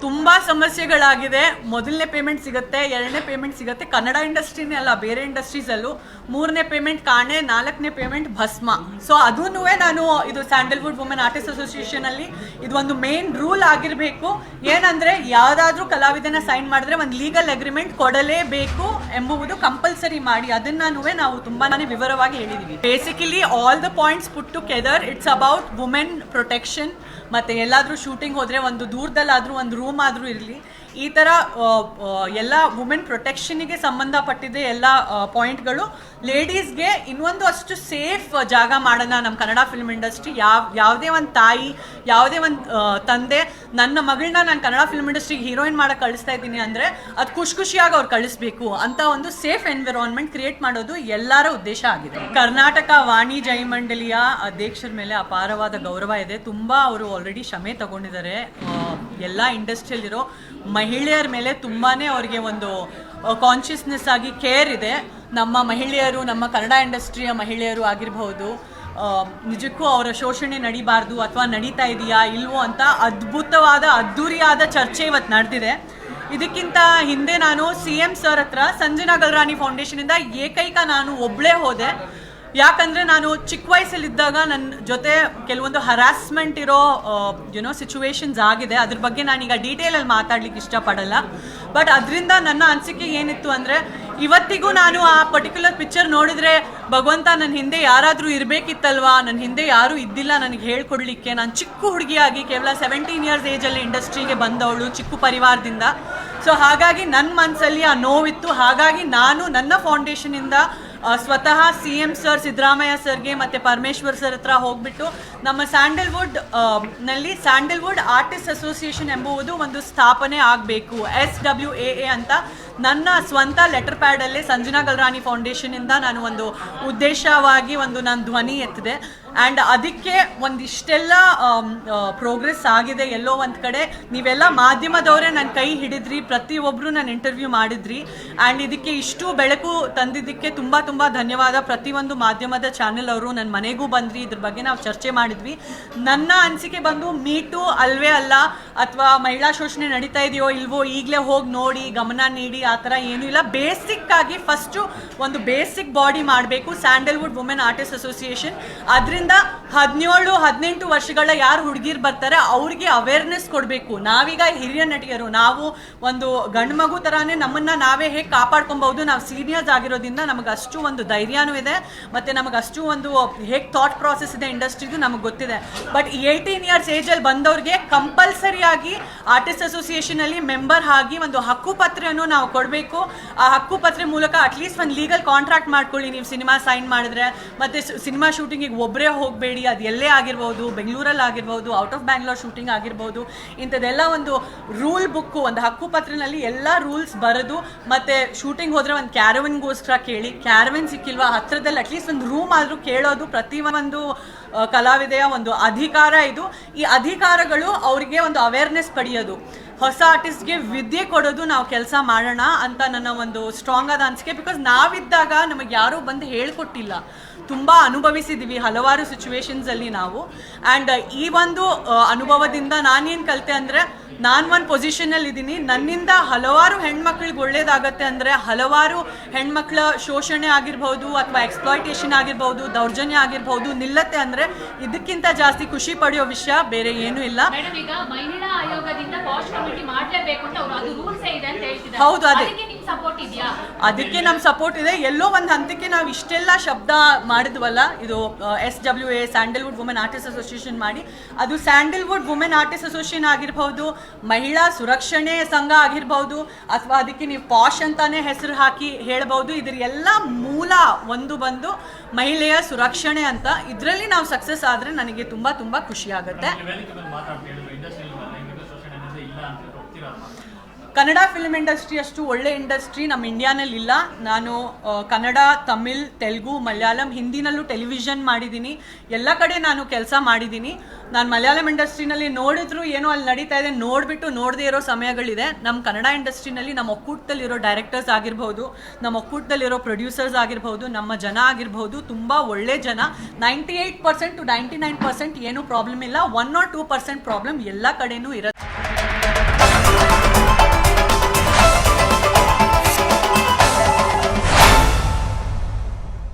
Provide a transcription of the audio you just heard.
ತುಂಬಾ ಸಮಸ್ಯೆಗಳಾಗಿದೆ. ಮೊದಲನೇ ಪೇಮೆಂಟ್ ಸಿಗುತ್ತೆ, ಎರಡನೇ ಪೇಮೆಂಟ್ ಸಿಗುತ್ತೆ. ಕನ್ನಡ ಇಂಡಸ್ಟ್ರಿನೇ ಅಲ್ಲ, ಬೇರೆ ಇಂಡಸ್ಟ್ರೀಸಲ್ಲೂ ಮೂರನೇ ಪೇಮೆಂಟ್ ಕಾಣೆ, ನಾಲ್ಕನೇ ಪೇಮೆಂಟ್ ಭಸ್ಮ. ಸೊ ಅದನ್ನೂ ನಾನು ಇದು ಸ್ಯಾಂಡಲ್ವುಡ್ ವುಮೆನ್ ಆರ್ಟಿಸ್ಟ್ ಅಸೋಸಿಯೇಷನ್ ಅಲ್ಲಿ ಇದು ಒಂದು ಮೇನ್ ರೂಲ್ ಆಗಿರಬೇಕು. ಏನಂದ್ರೆ, ಯಾವುದಾದ್ರೂ ಕಲಾವಿದನ ಸೈನ್ ಮಾಡಿದ್ರೆ ಒಂದು ಲೀಗಲ್ ಅಗ್ರಿಮೆಂಟ್ ಕೊಡಲೇಬೇಕು ಎಂಬುವುದು ಕಂಪಲ್ಸರಿ ಮಾಡಿ. ಅದನ್ನ ನಾವು ತುಂಬಾನೇ ವಿವರವಾಗಿ ಹೇಳಿದೀವಿ. Basically all the points put together it's about women protection ಮತ್ತೆ ಎಲ್ಲಾದ್ರೂ ಶೂಟಿಂಗ್ ಹೋದ್ರೆ ಒಂದು ದೂರದಲ್ಲಾದ್ರೂ ಒಂದು ರೂಮ್ ಆದರೂ ಇರಲಿ. ಈ ಥರ ಎಲ್ಲ ವುಮೆನ್ ಪ್ರೊಟೆಕ್ಷನ್ಗೆ ಸಂಬಂಧಪಟ್ಟಿದೆ ಎಲ್ಲ ಪಾಯಿಂಟ್ಗಳು ಲೇಡೀಸ್ಗೆ ಇನ್ನೊಂದು ಅಷ್ಟು ಸೇಫ್ ಜಾಗ ಮಾಡೋಣ ನಮ್ಮ ಕನ್ನಡ ಫಿಲ್ಮ್ ಇಂಡಸ್ಟ್ರಿ ಯಾವ, ಯಾವುದೇ ಒಂದು ತಾಯಿ, ಯಾವುದೇ ಒಂದು ತಂದೆ, ನನ್ನ ಮಗಳನ್ನ ನಾನು ಕನ್ನಡ ಫಿಲ್ಮ್ ಇಂಡಸ್ಟ್ರಿಗೆ ಹೀರೋಯಿನ್ ಮಾಡಕ್ಕೆ ಕಳಿಸ್ತಾ ಇದ್ದೀನಿ ಅಂದರೆ ಅದು ಖುಷಿ ಖುಷಿಯಾಗಿ ಅವ್ರು ಕಳಿಸ್ಬೇಕು ಅಂತ ಒಂದು ಸೇಫ್ ಎನ್ವಿರಾನ್ಮೆಂಟ್ ಕ್ರಿಯೇಟ್ ಮಾಡೋದು ಎಲ್ಲರ ಉದ್ದೇಶ ಆಗಿದೆ. ಕರ್ನಾಟಕ ವಾಣಿ ಮಂಡಳಿಯ ಅಧ್ಯಕ್ಷರ ಮೇಲೆ ಅಪಾರವಾದ ಗೌರವ ಇದೆ. ತುಂಬ ಅವರು ಆಲ್ರೆಡಿ ಶ್ರಮೆ ತಗೊಂಡಿದ್ದಾರೆ. ಎಲ್ಲ ಇಂಡಸ್ಟ್ರಿಯಲ್ಲಿರೋ ಮಹಿಳೆಯರ ಮೇಲೆ ತುಂಬಾನೇ ಅವರಿಗೆ ಒಂದು ಕಾನ್ಶಿಯಸ್ನೆಸ್ ಆಗಿ ಕೇರ್ ಇದೆ. ನಮ್ಮ ಮಹಿಳೆಯರು, ನಮ್ಮ ಕನ್ನಡ ಇಂಡಸ್ಟ್ರಿಯ ಮಹಿಳೆಯರು ಆಗಿರಬಹುದು ನಿಜಕ್ಕೂ ಅವರ ಶೋಷಣೆ ನಡಿಬಾರ್ದು ಅಥವಾ ನಡೀತಾ ಇದೆಯಾ, ಇಲ್ವೋ ಅಂತ ಅದ್ಭುತವಾದ, ಅದ್ಧೂರಿಯಾದ ಚರ್ಚೆ ಇವತ್ತು ನಡೆದಿದೆ. ಇದಕ್ಕಿಂತ ಹಿಂದೆ ನಾನು ಸಿ ಎಂ ಸರ್ ಹತ್ರ ಸಂಜನಾ ಗಲ್ರಾಣಿ ಫೌಂಡೇಶನಿಂದ ಏಕೈಕ ನಾನು ಒಬ್ಬಳೇ ಹೋದೆ. ಯಾಕಂದ್ರೆ ನಾನು ಚಿಕ್ಕ ವಯಸ್ಸಲ್ಲಿದ್ದಾಗ ನನ್ನ ಜೊತೆ ಕೆಲವೊಂದು ಹರಾಸ್ಮೆಂಟ್ ಇರೋ ಯುನೋ ಸಿಚುವೇಶನ್ಸ್ ಆಗಿದೆ. ಅದ್ರ ಬಗ್ಗೆ ನಾನೀಗ ಡೀಟೇಲಲ್ಲಿ ಮಾತಾಡ್ಲಿಕ್ಕೆ ಇಷ್ಟಪಡಲ್ಲ. ಬಟ್ ಅದರಿಂದ ನನ್ನ ಅನಿಸಿಕೆ ಏನಿತ್ತು ಅಂದರೆ, ಇವತ್ತಿಗೂ ನಾನು ಆ ಪರ್ಟಿಕ್ಯುಲರ್ ಪಿಕ್ಚರ್ ನೋಡಿದ್ರೆ ಭಗವಂತ ನನ್ನ ಹಿಂದೆ ಯಾರಾದರೂ ಇರಬೇಕಿತ್ತಲ್ವಾ? ನನ್ನ ಹಿಂದೆ ಯಾರೂ ಇದ್ದಿಲ್ಲ ನನಗೆ ಹೇಳ್ಕೊಡ್ಲಿಕ್ಕೆ. ನಾನು ಚಿಕ್ಕ ಹುಡುಗಿಯಾಗಿ ಕೇವಲ ಸೆವೆಂಟೀನ್ ಇಯರ್ಸ್ ಏಜಲ್ಲಿ ಇಂಡಸ್ಟ್ರಿಗೆ ಬಂದವಳು ಚಿಕ್ಕ ಪರಿವಾರದಿಂದ. ಸೊ ಹಾಗಾಗಿ ನನ್ನ ಮನಸ್ಸಲ್ಲಿ ಆ ನೋವಿತ್ತು. ಹಾಗಾಗಿ ನಾನು ನನ್ನ ಫೌಂಡೇಶನಿಂದ ಸ್ವತಃ ಸಿ ಎಂ ಸರ್ ಸಿದ್ದರಾಮಯ್ಯ ಸರ್ಗೆ ಮತ್ತು ಪರಮೇಶ್ವರ್ ಸರ್ ಹತ್ರ ಹೋಗ್ಬಿಟ್ಟು ನಮ್ಮ ಸ್ಯಾಂಡಲ್ವುಡ್ನಲ್ಲಿ ಸ್ಯಾಂಡಲ್ವುಡ್ ಆರ್ಟಿಸ್ಟ್ ಅಸೋಸಿಯೇಷನ್ ಎಂಬುವುದು ಒಂದು ಸ್ಥಾಪನೆ ಆಗಬೇಕು, ಎಸ್ ಡಬ್ಲ್ಯೂ ಎ ಎ ಅಂತ. ನನ್ನ ಸ್ವಂತ ಲೆಟರ್ ಪ್ಯಾಡಲ್ಲೇ ಸಂಜನಾ ಗಲ್ರಾಣಿ ಫೌಂಡೇಶನಿಂದ ನಾನು ಒಂದು ಉದ್ದೇಶವಾಗಿ ಒಂದು ನನ್ನ ಧ್ವನಿ ಎತ್ತಿದೆ. ಆ್ಯಂಡ್ ಅದಕ್ಕೆ ಒಂದಿಷ್ಟೆಲ್ಲ ಪ್ರೋಗ್ರೆಸ್ ಆಗಿದೆ ಎಲ್ಲೋ ಒಂದು ಕಡೆ. ನೀವೆಲ್ಲ ಮಾಧ್ಯಮದವರೇ ನನ್ನ ಕೈ ಹಿಡಿದ್ರಿ ಪ್ರತಿಯೊಬ್ಬರು ನಾನು ಇಂಟರ್ವ್ಯೂ ಮಾಡಿದ್ರಿ. ಆ್ಯಂಡ್ ಇದಕ್ಕೆ ಇಷ್ಟು ಬೆಳಕು ತಂದಿದ್ದಕ್ಕೆ ತುಂಬ ತುಂಬ ಧನ್ಯವಾದ. ಪ್ರತಿಯೊಂದು ಮಾಧ್ಯಮದ ಚಾನೆಲ್ ಅವರು ನನ್ನ ಮನೆಗೂ ಬಂದ್ರಿ, ಇದ್ರ ಬಗ್ಗೆ ನಾವು ಚರ್ಚೆ ಮಾಡಿದ್ವಿ. ನನ್ನ ಅನಿಸಿಕೆ ಬಂದು ಮೀಟು ಅಲ್ವೇ ಅಲ್ಲ, ಅಥವಾ ಮಹಿಳಾ ಶೋಷಣೆ ನಡೀತಾ ಇದೆಯೋ ಇಲ್ವೋ ಈಗಲೇ ಹೋಗಿ ನೋಡಿ ಗಮನ ನೀಡಿ ಆ ಥರ ಏನೂ ಇಲ್ಲ. ಬೇಸಿಕ್ ಆಗಿ ಫಸ್ಟು ಒಂದು ಬೇಸಿಕ್ ಬಾಡಿ ಮಾಡಬೇಕು. ಸ್ಯಾಂಡಲ್ವುಡ್ ವುಮೆನ್ ಆರ್ಟಿಸ್ಟ್ ಅಸೋಸಿಯೇಷನ್ ಅದರಿಂದ ಹದಿನೇಳು ಹದಿನೆಂಟು ವರ್ಷಗಳ ಯಾರು ಹುಡುಗಿರು ಬರ್ತಾರೆ, ಅವ್ರಿಗೆ ಅವೇರ್ನೆಸ್ ಕೊಡಬೇಕು. ನಾವೀಗ ಹಿರಿಯ ನಟಿಯರು, ನಾವು ಒಂದು ಗಂಡು ಮಗು ಥರನೇ ನಮ್ಮನ್ನು ನಾವೇ ಹೇಗೆ ಕಾಪಾಡ್ಕೊಬಹುದು ನಾವು ಸೀನಿಯರ್ಸ್ ಆಗಿರೋದ್ರಿಂದ ನಮಗೆ ಅಷ್ಟು ಒಂದು ಧೈರ್ಯನೂ ಇದೆ, ಮತ್ತು ನಮಗೆ ಅಷ್ಟು ಒಂದು ಹೇಗೆ ಥಾಟ್ ಪ್ರಾಸೆಸ್ ಇದೆ ಇಂಡಸ್ಟ್ರಿದು ನಮಗೆ ಗೊತ್ತಿದೆ. ಬಟ್ ಏಯ್ಟೀನ್ ಇಯರ್ಸ್ ಏಜಲ್ಲಿ ಬಂದವ್ರಿಗೆ ಕಂಪಲ್ಸರಿಯಾಗಿ ಆರ್ಟಿಸ್ಟ್ ಅಸೋಸಿಯೇಷನಲ್ಲಿ ಮೆಂಬರ್ ಆಗಿ ಒಂದು ಹಕ್ಕು ಪತ್ರೆಯನ್ನು ನಾವು ಕೊಡಬೇಕು. ಆ ಹಕ್ಕು ಪತ್ರೆ ಮೂಲಕ ಅಟ್ಲೀಸ್ಟ್ ಒಂದು ಲೀಗಲ್ ಕಾಂಟ್ರಾಕ್ಟ್ ಮಾಡ್ಕೊಳ್ಳಿ. ನೀವು ಸಿನಿಮಾ ಸೈನ್ ಮಾಡಿದ್ರೆ, ಮತ್ತೆ ಸಿನಿಮಾ ಶೂಟಿಂಗಿಗೆ ಒಬ್ಬರೇ ಹೋಗಬೇಡಿ. ಅದು ಎಲ್ಲೇ ಆಗಿರ್ಬೋದು ಬೆಂಗಳೂರಲ್ಲಿ ಆಗಿರ್ಬೋದು ಔಟ್ ಆಫ್ ಬ್ಯಾಂಗ್ಳೂರ್ ಶೂಟಿಂಗ್ ಆಗಿರ್ಬೋದು. ಇಂಥದ್ದೆಲ್ಲ ಒಂದು ರೂಲ್ ಬುಕ್ಕು ಒಂದು ಹಕ್ಕು ಪತ್ರನಲ್ಲಿ ಎಲ್ಲ ರೂಲ್ಸ್ ಬರೆದು, ಮತ್ತೆ ಶೂಟಿಂಗ್ ಹೋದರೆ ಒಂದು ಕ್ಯಾರವನ್ಗೋಸ್ಕರ ಕೇಳಿ. ಕ್ಯಾರವನ್ ಸಿಕ್ಕಿಲ್ವಾ? ಹತ್ರದಲ್ಲಿ ಅಟ್ಲೀಸ್ಟ್ ಒಂದು ರೂಮ್ ಆದರೂ ಕೇಳೋದು ಪ್ರತಿ ಒಂದು ಕಲಾವಿದೆಯ ಒಂದು ಅಧಿಕಾರ ಇದು. ಈ ಅಧಿಕಾರಗಳು ಅವರಿಗೆ ಒಂದು ಅವೇರ್ನೆಸ್ ಪಡೆಯೋದು. ಹೊಸ ಆರ್ಟಿಸ್ಟ್ಗೆ ವಿದ್ಯೆ ಕೊಡೋದು ನಾವು ಕೆಲಸ ಮಾಡೋಣ ಅಂತ ನನ್ನ ಒಂದು ಸ್ಟ್ರಾಂಗ್ ಆದ ಅನಿಸಿಕೆ. ಬಿಕಾಸ್ ನಾವಿದ್ದಾಗ ನಮಗೆ ಯಾರೂ ಬಂದು ಹೇಳ್ಕೊಟ್ಟಿಲ್ಲ. ತುಂಬ ಅನುಭವಿಸಿದ್ದೀವಿ ಹಲವಾರು ಸಿಚುವೇಶನ್ಸಲ್ಲಿ ನಾವು. ಆ್ಯಂಡ್ ಈ ಒಂದು ಅನುಭವದಿಂದ ನಾನೇನು ಕಲಿತೆ ಅಂದರೆ, ನಾನು ಒಂದು ಪೊಸಿಷನಲ್ಲಿ ಇದ್ದೀನಿ. ನನ್ನಿಂದ ಹಲವಾರು ಹೆಣ್ಮಕ್ಳಿಗೆ ಒಳ್ಳೇದಾಗತ್ತೆ ಅಂದರೆ, ಹಲವಾರು ಹೆಣ್ಮಕ್ಳ ಶೋಷಣೆ ಆಗಿರ್ಬೋದು ಅಥವಾ ಎಕ್ಸ್ಪ್ಲಾಯ್ಟೇಷನ್ ಆಗಿರ್ಬೋದು, ದೌರ್ಜನ್ಯ ಆಗಿರ್ಬೋದು, ನಿಲ್ಲತ್ತೆ ಅಂದರೆ, ಇದಕ್ಕಿಂತ ಜಾಸ್ತಿ ಖುಷಿ ಪಡೆಯೋ ವಿಷಯ ಬೇರೆ ಏನೂ ಇಲ್ಲ. ಅಂತ ಅವ್ರು ಅದು ರೂಲ್ಸ್ ಇದೆ ಅಂತ ಹೇಳ್ತಿದ್ದಾರೆ. ಹೌದು, ಅದೇ. ಅದಕ್ಕೆ ನಿಮ್ ಸಪೋರ್ಟ್ ಇದೆಯಾ? ಅದಕ್ಕೆ ನಮ್ಮ ಸಪೋರ್ಟ್ ಇದೆ. ಎಲ್ಲೋ ಒಂದು ಹಂತಕ್ಕೆ ನಾವು ಇಷ್ಟೆಲ್ಲ ಶಬ್ದ ಮಾಡಿದ್ವಲ್ಲ ಇದು S W A Sandalwood women artist association ಮಾಡಿ ಅದು ಸ್ಯಾಂಡಲ್ವುಡ್ ವುಮೆನ್ ಆರ್ಟಿಸ್ಟ್ ಅಸೋಸಿಯೇಷನ್ ಆಗಿರ್ಬೋದು ಮಹಿಳಾ ಸುರಕ್ಷಣೆ ಸಂಘ ಆಗಿರ್ಬೋದು ಅಥವಾ ಅದಕ್ಕೆ ನೀವು ಪಾಶ್ ಅಂತಾನೆ ಹೆಸರು ಹಾಕಿ ಹೇಳಬಹುದು. ಇದ್ರ ಎಲ್ಲ ಮೂಲ ಒಂದು ಬಂದು ಮಹಿಳೆಯ ಸುರಕ್ಷಣೆ ಅಂತ. ಇದರಲ್ಲಿ ನಾವು ಸಕ್ಸಸ್ ಆದರೆ ನನಗೆ ತುಂಬ ತುಂಬ ಖುಷಿ ಆಗುತ್ತೆ. ಕನ್ನಡ ಫಿಲ್ಮ್ ಇಂಡಸ್ಟ್ರಿ ಅಷ್ಟು ಒಳ್ಳೆ ಇಂಡಸ್ಟ್ರಿ ನಮ್ಮ ಇಂಡಿಯಾನಲ್ಲಿ ಇಲ್ಲ. ನಾನು ಕನ್ನಡ, ತಮಿಳ್, ತೆಲುಗು, ಮಲಯಾಳಂ, ಹಿಂದಿನಲ್ಲೂ ಟೆಲಿವಿಷನ್ ಮಾಡಿದ್ದೀನಿ. ಎಲ್ಲ ಕಡೆ ನಾನು ಕೆಲಸ ಮಾಡಿದ್ದೀನಿ. ನಾನು ಮಲಯಾಳಂ ಇಂಡಸ್ಟ್ರಿನಲ್ಲಿ ನೋಡಿದ್ರು ಏನೋ ಅಲ್ಲಿ ನಡೀತಾ ಇದೆ. ನೋಡಿಬಿಟ್ಟು ನೋಡದೇ ಇರೋ ಸಮಯಗಳಿದೆ. ನಮ್ಮ ಕನ್ನಡ ಇಂಡಸ್ಟ್ರಿನಲ್ಲಿ ನಮ್ಮ ಒಕ್ಕೂಟದಲ್ಲಿರೋ ಡೈರೆಕ್ಟರ್ಸ್ ಆಗಿರ್ಬೋದು, ನಮ್ಮ ಒಕ್ಕೂಟದಲ್ಲಿರೋ ಪ್ರೊಡ್ಯೂಸರ್ಸ್ ಆಗಿರ್ಬೋದು, ನಮ್ಮ ಜನ ಆಗಿರ್ಬೋದು, ತುಂಬ ಒಳ್ಳೆ ಜನ. Ninety eight percent to ninety nine percent ಏನೂ ಪ್ರಾಬ್ಲಮ್ ಇಲ್ಲ. One or two percent problem ಎಲ್ಲ ಕಡೆಯೂ ಇರುತ್ತೆ.